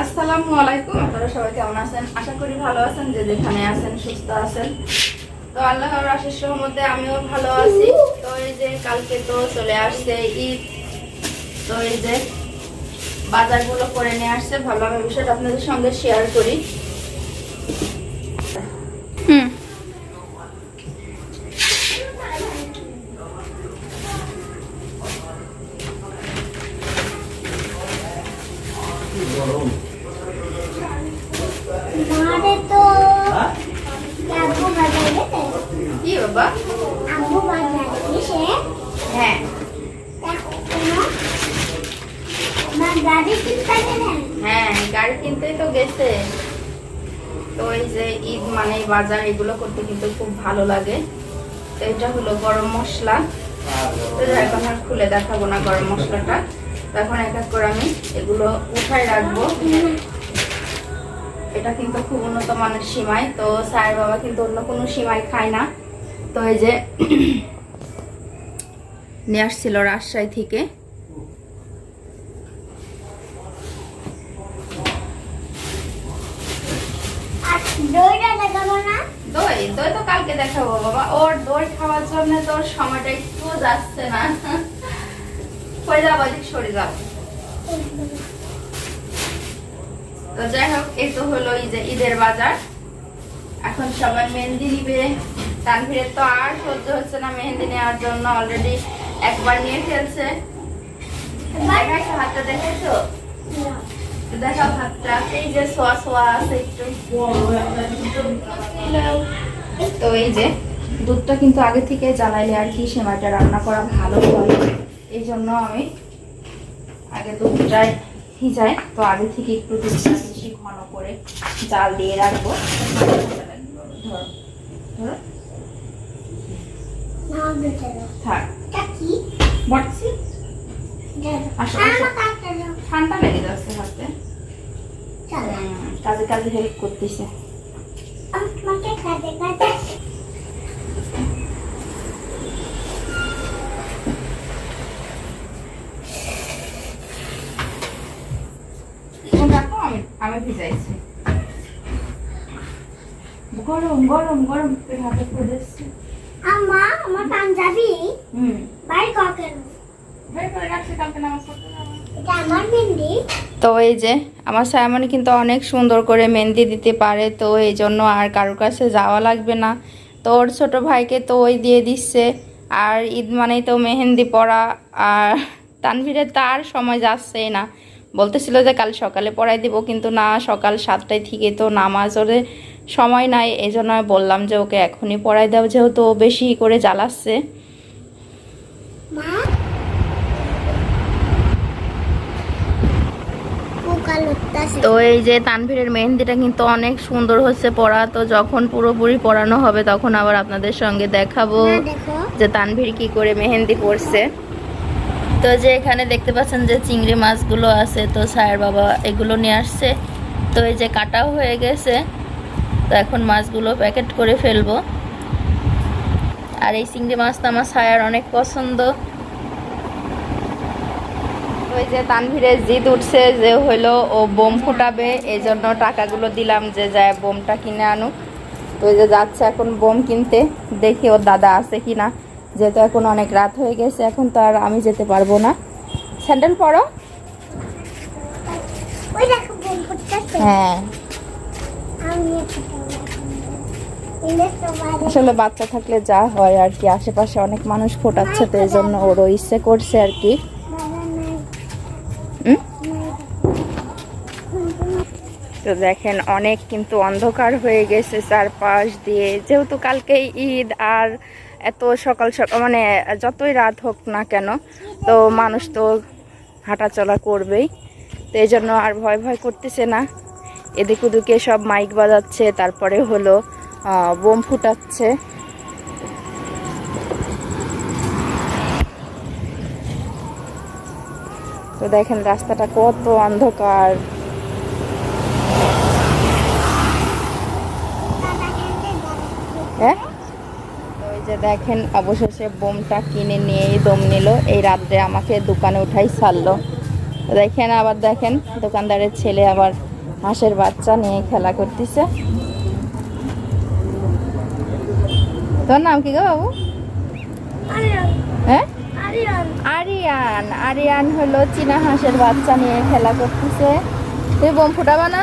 আসসালামু আলাইকুম। আপনারা সবাই কেমন আছেন? আশা করি ভালো আছেন যে যেখানে আছেন সুস্থ আছেন। তো আল্লাহর আশিস মধ্যে আমিও ভালো আছি। তো এই যে কালকে তো চলে আসছে ঈদ। তো এই যে বাজারগুলো করে নিয়ে আসছে। এই বিষয়টা আপনাদের সঙ্গে শেয়ার করি। হুম। মারে তো আব্বু বাজার গেছে কি বাবা আব্বু বাজার গেছে হ্যাঁ দেখো কোনো আমার গাড়ি কিনতে গেলেন হ্যাঁ গাড়ি কিনতেই তো গেছে তো এই যে বাজার এগুলো করতে কিন্তু খুব ভালো লাগে। তো এটা হলো গরম মশলা। এখন আর খুলে দেখাবো না গরম মশলাটা। এখন এক এক করে আমি এগুলো উঠায় রাখব। এটা কিন্তু খুব উন্নত মানের সীমায় তো সায়ের বাবা কিন্তু অন্য কোনো সিমাই খায় না। তো এই যে, নিয়ে আসছিল রাজশাহী থেকে আর দইটা দেখাবো না দই দই তো কালকে দেখাবো বাবা ওর দই খাওয়ার জন্য তোর সময়টা একটু যাচ্ছে না সরে যাব সরে যাব তো যাই হোক এই তো হলো ঈদের বাজার এখন সবাই মেহেন্দি নিবে তানভীরের তো আর সহ্য হচ্ছে না মেহেন্দি নেওয়ার জন্য অলরেডি একবার নিয়ে ফেলছে হাতটা দেখাইছো দেখাও হাতটা এই যে সোয়া সোয়া আছে একটু তো এই যে দুধটা কিন্তু আগে থেকে জ্বালাইলে আর কি সেমাইটা রান্না করা ভালো হয়। এই জন্য আমি আগে দুধটাই ভিজাই তো আগে থেকে একটু দুধটা বেশি ঘন করে জাল দিয়ে রাখব। ধরো ধরো। ঠান্ডা লেগে যাচ্ছে হাতে। কাজে কাজে হেল্প করতেছে আমাকে কাটে কাটে এখন রাখো আমি ভিজাইছি গরম গরম গরম হাতে পড়েছে আমা আমার পাঞ্জাবি? হুম। বাড়ি তো এই যে আমার সায়ামনি কিন্তু অনেক সুন্দর করে মেহেন্দি দিতে পারে তো এই জন্য আর কারোর কাছে যাওয়া লাগবে না। তো ওর ছোটো ভাইকে তো ওই দিয়ে দিচ্ছে আর ঈদ মানেই তো মেহেন্দি পরা আর তানভীরে তার সময় যাচ্ছেই না। বলতেছিল যে কাল সকালে পড়াই দিব কিন্তু না সকাল সাতটায় থেকে তো নামাজ ওরে সময় নাই এই জন্য বললাম যে ওকে এখনই পড়াই দাও যেহেতু ও বেশি করে জ্বালাচ্ছে। তো এই যে তানভীরের মেহেন্দিটা কিন্তু অনেক সুন্দর হচ্ছে পড়া তো যখন পুরোপুরি পড়ানো হবে তখন আবার আপনাদের সঙ্গে দেখাবো যে তানভীর কি করে মেহেন্দি পড়ছে তো যে এখানে দেখতে পাচ্ছেন যে চিংড়ি মাছগুলো আছে, তো স্যার বাবা এগুলো নিয়ে আসছে। তো এই যে কাটাও হয়ে গেছে, তো এখন মাছগুলো প্যাকেট করে ফেলব। আর এই চিংড়ি মাছটা আমার সায়ার অনেক পছন্দ। ওই যে তানভীরের জিদ উঠছে যে হইল ও বোম ফুটাবে এই জন্য টাকাগুলো দিলাম যে যায় বোমটা কিনে আনুক। তো ওই যে যাচ্ছে এখন বোম কিনতে, দেখি ওর দাদা আছে কি না যেহেতু এখন অনেক রাত হয়ে গেছে এখন তো আর আমি যেতে পারব না। স্যান্ডেল পরো। হ্যাঁ। আসলে বাচ্চা থাকলে যা হয় আর কি আশেপাশে অনেক মানুষ ফোটাচ্ছে তো এই জন্য ওরও ইচ্ছে করছে আর কি। তো দেখেন অনেক কিন্তু অন্ধকার হয়ে গেছে চারপাশ দিয়ে। যেহেতু কালকে ঈদ আর এত সকাল সকাল মানে যতই রাত হোক না কেন, তো মানুষ তো হাঁটাচলা করবেই। তো এই জন্য আর ভয় ভয় করতেছে না। এদিক ওদিকে সব মাইক বাজাচ্ছে, তারপরে হলো বোম ফুটাচ্ছে। তো দেখেন রাস্তাটা কত অন্ধকার। হ্যাঁ? যে দেখেন অবশেষে বোমটা কিনে নিয়েই দম নিল। এই রাত্রে আমাকে দোকানে উঠাই ছাড়লো। দেখেন আবার দেখেন দোকানদারের ছেলে আবার হাঁসের বাচ্চা নিয়ে খেলা করতেছে। তোর নাম কি গো বাবু? হ্যাঁ? আরিয়ান। আরিয়ান। আরিয়ান হলো চীনা হাঁসের বাচ্চা নিয়ে খেলা করতেছে। তুই বোম ফুটাবা না?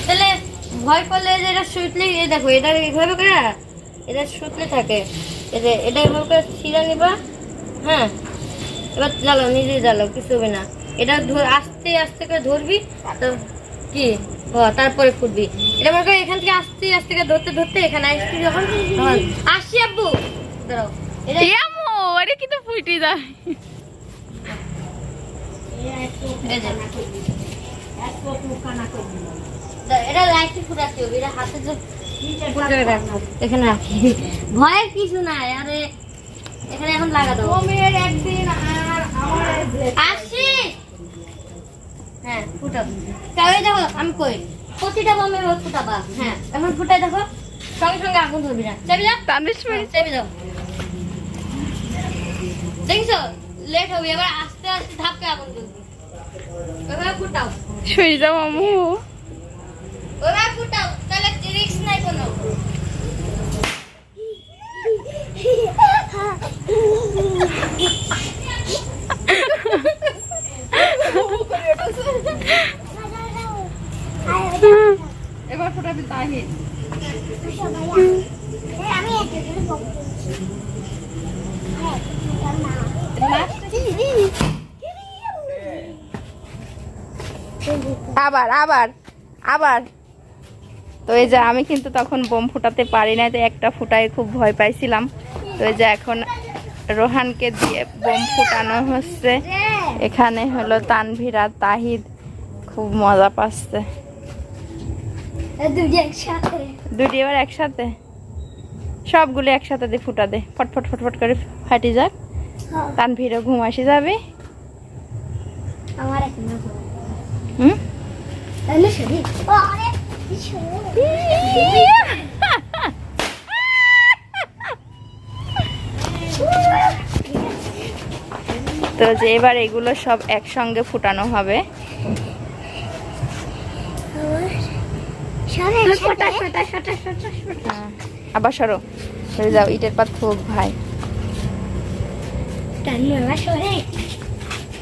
তাহলে ভয় করলে যে এটা দেখো এটা এইভাবে করে এটা থাকে। এটা এটা এভাবে করে ছিঁড়ে নিবা হ্যাঁ? এবার জ্বালাও নিজে জ্বালাও কিছু হবে না। এটা ধর- আস্তে আস্তে করে ধরবি তো কি? ও, তারপরে ফুটবি। এটা মনে করো এখান থেকে আস্তে আস্তে করে ধরতে ধরতে এখানে আসবি যখন তখন আসি আব্বু। দাঁড়াও। এটা ইয়ামো আরে কি তো ফুটি যায়। এখানে রাখি। ভয়ের কিছু নাই আরে এখানে এখন লাগা দাও একদিন আর আমার আসি হ্যাঁ দেখো আমি কই প্রতিটা বোমে ফুটাবা। হ্যাঁ এখন ফুটাই দেখো সঙ্গে সঙ্গে আগুন ধরবি না। চাবি দাও। হ্যাঁ, চাবি দাও। দেখছ? লেট হবে এবার আস্তে আস্তে ধাপকে আগুন ধরবি। এবার ফুটাও। শুয়ে যাও আমু ওরা ফুটাও তাহলে রিস্ক নাই কোনো। এবার ফুটাবি তাহিদ আমি আবার আবার আবার। তো এই যে আমি কিন্তু তখন বোম ফুটাতে পারি না তো একটা ফুটায় খুব ভয় পাইছিলাম। তো এই যে এখন রোহানকে দিয়ে বোম ফুটানো হচ্ছে। এখানে হলো তানভীর তাহিদ খুব মজা পাচ্ছে। দুটি এবার একসাথে? সবগুলো একসাথে দিয়ে ফুটা দে ফটফট ফটফট করে ফাটি যাক। তানভীরও ঘুম আসি যাবে। আমার হুম? তাহলে শরীর অনেক তো যে এবার এগুলো সব একসঙ্গে ফুটানো হবে। ফটা হ্যাঁ। আবার সরো। সরে যাও ইটের পাত থুক ভাই। সরে।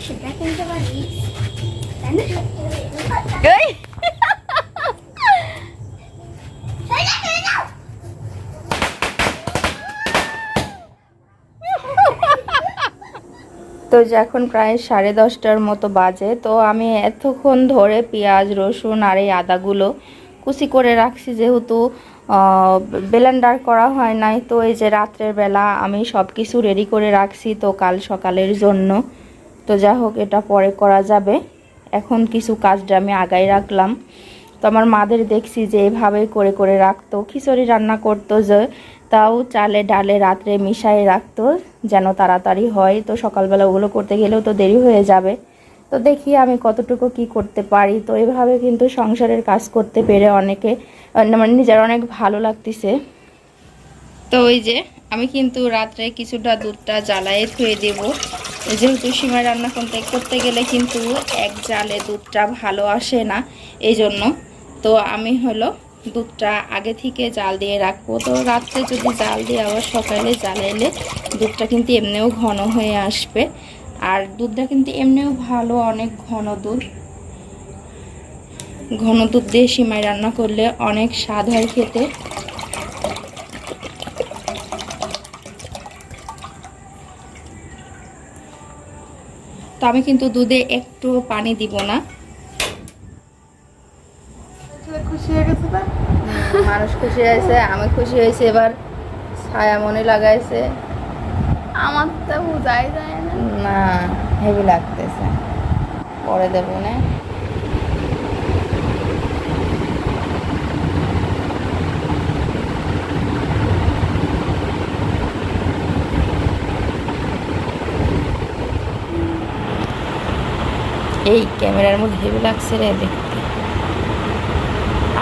সেটা কিন্তু পারি টানি তো এখন প্রায় সাড়ে দশটার মতো বাজে, তো আমি এতক্ষণ ধরে পেঁয়াজ, রসুন আর এই আদাগুলো কুচি করে রাখছি যেহেতু বেলেন্ডার করা হয় নাই, তো এই যে রাত্রের বেলা আমি সব কিছু রেডি করে রাখছি তো কাল সকালের জন্য। তো যা হোক, এটা পরে করা যাবে। এখন কিছু কাজটা আমি আগাই রাখলাম। তো আমার মাদের দেখছি যে এভাবে করে করে রাখতো, খিচুড়ি রান্না করতো যে, তাও চালে ডালে রাত্রে মিশাই রাখতো যেন তাড়াতাড়ি হয়। তো সকালবেলা ওগুলো করতে গেলেও তো দেরি হয়ে যাবে। তো দেখি আমি কতটুকু কি করতে পারি। তো এভাবে কিন্তু সংসারের কাজ করতে পেরে অনেকে মানে নিজের অনেক ভালো লাগতেছে। তো ওই যে আমি কিন্তু রাত্রে কিছুটা দুধটা জ্বালায়ে থুয়ে দেব। যেহেতু সিমাই রান্না করতে করতে গেলে কিন্তু এক জালে দুধটা ভালো আসে না এই জন্য তো আমি হলো দুধটা আগে থেকে জাল দিয়ে রাখব। তো রাত্রে যদি জাল দিয়ে আবার সকালে জ্বালাইলে দুধটা কিন্তু এমনিও ঘন হয়ে আসবে। আর দুধটা কিন্তু এমনিও ভালো, অনেক ঘন দুধ। ঘন দুধ দিয়ে সিমাই রান্না করলে অনেক স্বাদ হয় খেতে। তো আমি কিন্তু দুধে একটু পানি দিব না। খুশি হয়ে গেছে মানুষ খুশি হয়েছে আমি খুশি হয়েছে এবার ছায়া মনে লাগাইছে। আমার তো বোঝাই যায় না। না হেভি লাগতেছে। পরে দেবো না। এই ক্যামেরার মধ্যে হেভি লাগছে রে দেখতে।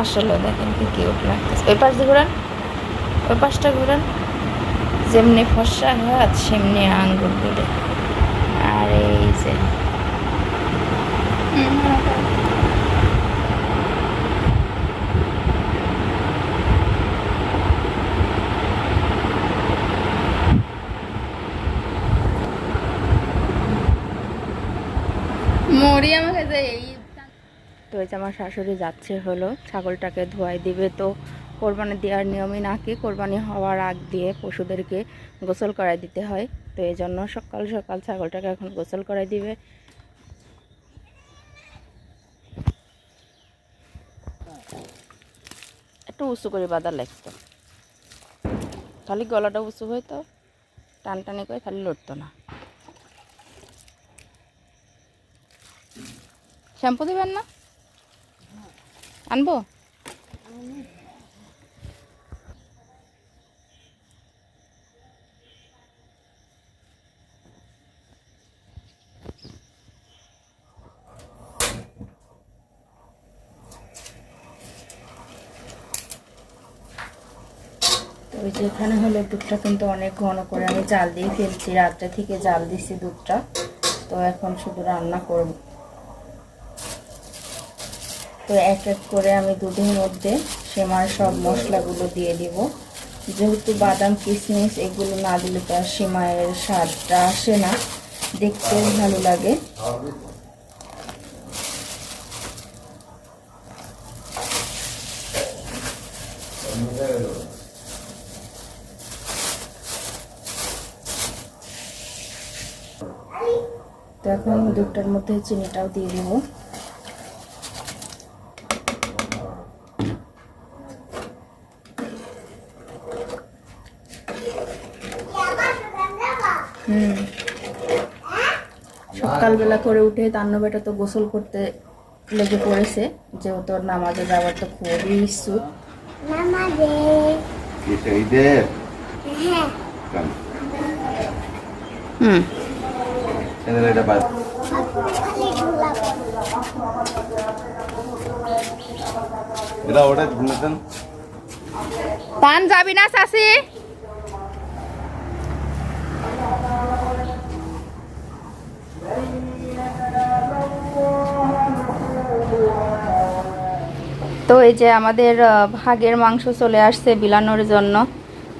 আসলে দেখেন কি কিউট লাগতেছে। ওই পাশ দিয়ে ঘুরান। ওই পাশটা ঘুরান। যেমনি ফর্সা হাত, সেমনি আঙ্গুরগুলো আর এই যে তো এই যে আমার শাশুড়ি যাচ্ছে হলো, ছাগলটাকে ধোয়াই দিবে। তো কোরবানি দেওয়ার নিয়মই নাকি, কোরবানি হওয়ার আগ দিয়ে পশুদেরকে গোসল করাই দিতে হয়। তো এই জন্য সকাল সকাল ছাগলটাকে এখন গোসল করাই দিবে। একটু উঁচু করে বাঁধা লাগতো খালি গলাটা উঁচু হইতো টান টানি করে খালি লড়তো না। শ্যাম্পু দিবেন না? আনব? ওই যে এখানে হলো দুধটা কিন্তু অনেক ঘন করে আমি জাল দিয়ে ফেলছি। রাত্রে থেকে জাল দিছি দুধটা। তো এখন শুধু রান্না করব। তো এক এক করে আমি দুধের মধ্যে সেমার সব মশলাগুলো দিয়ে দিব। যেহেতু বাদাম কিশমিশ এগুলো না দিলে তো আর সেমাইয়ের স্বাদটা আসে না। দেখতেও ভালো লাগে। তো এখন দুধটার মধ্যে চিনিটাও দিয়ে দিব হুম সকালবেলা করে উঠে তান্ন বেটা তো গোসল করতে লেগে পড়েছে যেহেতু ওর নামাজে। যাওয়ার তো খুবই ইচ্ছুক হুম। পান যাবি না চাষি তো এই যে আমাদের ভাগের মাংস চলে আসছে বিলানোর জন্য।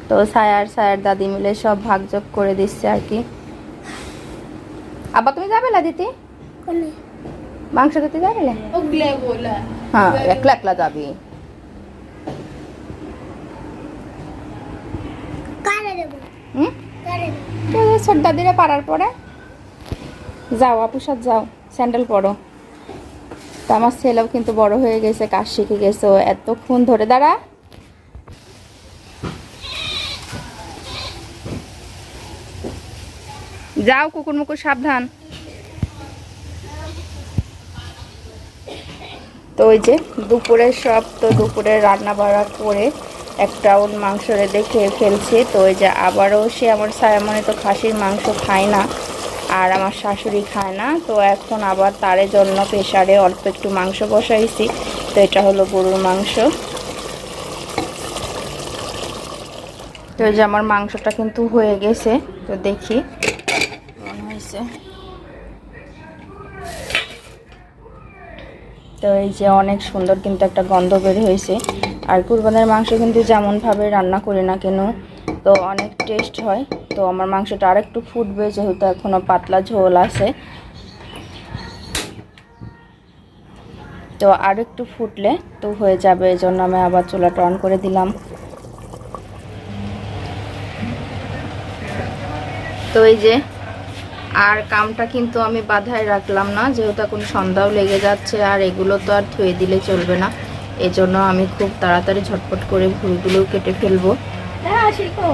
তো সায়ার সায়ার দাদি মিলে সব ভাগযোগ করে দিচ্ছে আর কি। আবার তুমি যাবে না দিদি? মাংস খেতে যাবে হ্যাঁ একলা একলা যাবি। হুম? কারে দেবো? তো ছোট দাদিরা পারার পরে। যাও আপুসাদ যাও। স্যান্ডেল পরো। আমার ছেলেও কিন্তু বড় হয়ে গেছে, কাজ শিখে গেছে এতক্ষণ ধরে, দাঁড়া। যাও কুকুর মুকুর সাবধান। তো ওই যে দুপুরে সব, তো দুপুরে রান্না বাড়া করে একটা ওর মাংস রেঁধে খেয়ে ফেলছে। তো ওই যে আবারও সে আমার সায়ামনে তো খাসির মাংস খায় না। আর আমার শাশুড়ি খায় না, তো এখন আবার তারের জন্য প্রেশারে অল্প একটু মাংস বসাইছি। তো এটা হলো গরুর মাংস। তো যে আমার মাংসটা কিন্তু হয়ে গেছে, তো দেখি। কেমন হয়েছে তো এই যে অনেক সুন্দর কিন্তু একটা গন্ধ বের হয়েছে। আর কুরবানের মাংস কিন্তু যেমনভাবে রান্না করি না কেন তো অনেক টেস্ট হয়। তো আমার মাংসটা আরেকটু ফুটবে, যেহেতু এখনও পাতলা ঝোল আছে। তো আরেকটু ফুটলে তো হয়ে যাবে এই জন্য আমি আবার চুলাটা অন করে দিলাম। তো এই যে, আর কামটা কিন্তু আমি বাধায় রাখলাম না, যেহেতু এখন সন্ধ্যাও লেগে যাচ্ছে, আর এগুলো তো আর ধুয়ে দিলে চলবে না। এজন্য আমি খুব তাড়াতাড়ি ঝটপট করে ভুলগুলো কেটে ফেলব। হ্যাঁ শিখো